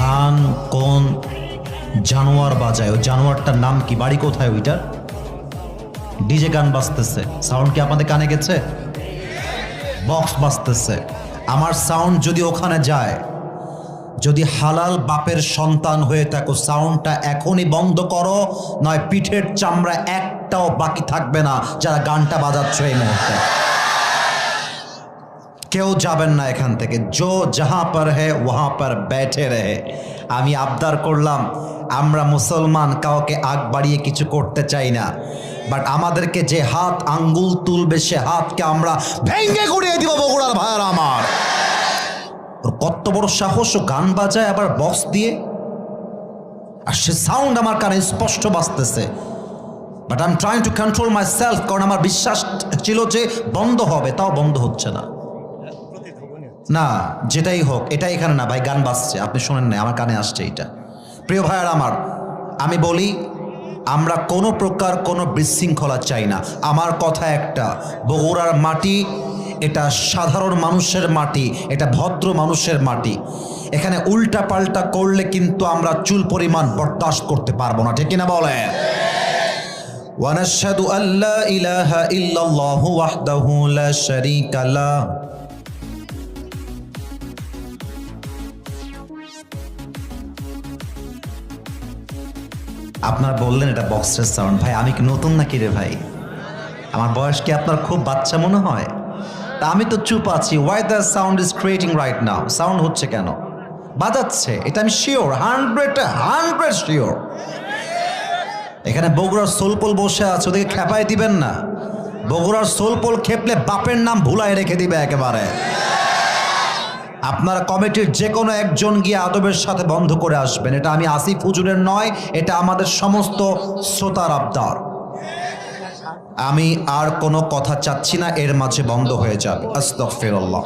গান কোন জানোয়ার বাজায়? ওই জানোয়ারটার নাম কি? বাড়ি কোথায় ওইটার? ডিজে গান বাজতেছে। সাউন্ড কি আমাদের কানে গেছে? বক্স বাজতেছে। আমার সাউন্ড যদি ওখানে যায়, যদি হালাল বাপের সন্তান হয়ে থাকো, সাউন্ডটা এখনই বন্ধ করো, নয় পিঠের চামড়া একটাও বাকি থাকবে না, যারা গানটা বাজাচ্ছ এই মুহূর্তে। কেউ যাবেন না এখান থেকে। জো যাহা পর হে, ওহা পর ব্যাঠে রহে আমি আবদার করলাম, আমরা মুসলমান, কাউকে আগ বাড়িয়ে কিছু করতে চাই না। বাট আমাদেরকে যে হাত, আঙ্গুল তুলবে, সে হাতকে আমরা ভেঙ্গে গুড়িয়ে দিব বগুড়ার ভাইয়ার আমার। ওর কত বড় সাহস, ও গান বাজায় আবার বক্স দিয়ে। আর সে সাউন্ড আমার কানে স্পষ্ট বাজতেছে। But I am trying to control myself কারণ আমার বিশ্বাস ছিল যে বন্ধ হবে, তাও বন্ধ হচ্ছে না। না, যেটাই হোক এটা এখানে না, ভাই, গান বাজছে, আপনি শোনেন নাই, আমার কানে আসছে এটা প্রিয় ভাইয়ার আমার, আমি বলি, আমরা কোনো প্রকার কোনো বিশৃঙ্খলা চাই না। আমার কথা একটা, বগুড়ার মাটি, এটা সাধারণ মানুষের মাটি, এটা ভদ্র মানুষের মাটি। এখানে উল্টা পাল্টা করলে কিন্তু আমরা চুল পরিমাণ বরদাস্ত করতে পারব না, ঠিক না বলে ونشهد أن لا إله إلا الله وحده لا আপনার বললেন এটা বক্সের সাউন্ড ভাই, আমি কি নতুন নাকি রে ভাই? আমার বয়স কি আপনার খুব বাচ্চা মনে হয়? তা আমি তো চুপ আছি। Why the sound is creating right now sound হচ্ছে কেন? বাজাচ্ছে। এটা আমি শিওর হান্ড্রেড হান্ড্রেড শিওর এখানে বগুড়ার সোলপোল বসে আছে, ওদেরকে খেপায় দিবেন না। বগুড়ার সোলপোল খেপলে বাপের নাম ভুলায় রেখে দিবে একেবারে। আপনারা কমিটির যে কোনো একজন গিয়ে আদবের সাথে বন্ধ করে আসবেন। এটা আমি আসিফ হুজুরের নয়, এটা আমাদের সমস্ত শ্রোতার আবদার। আমি আর কোনো কথা চাচ্ছি না, এর মাঝে বন্ধ হয়ে যাবে। আস্তফিরল্লাহ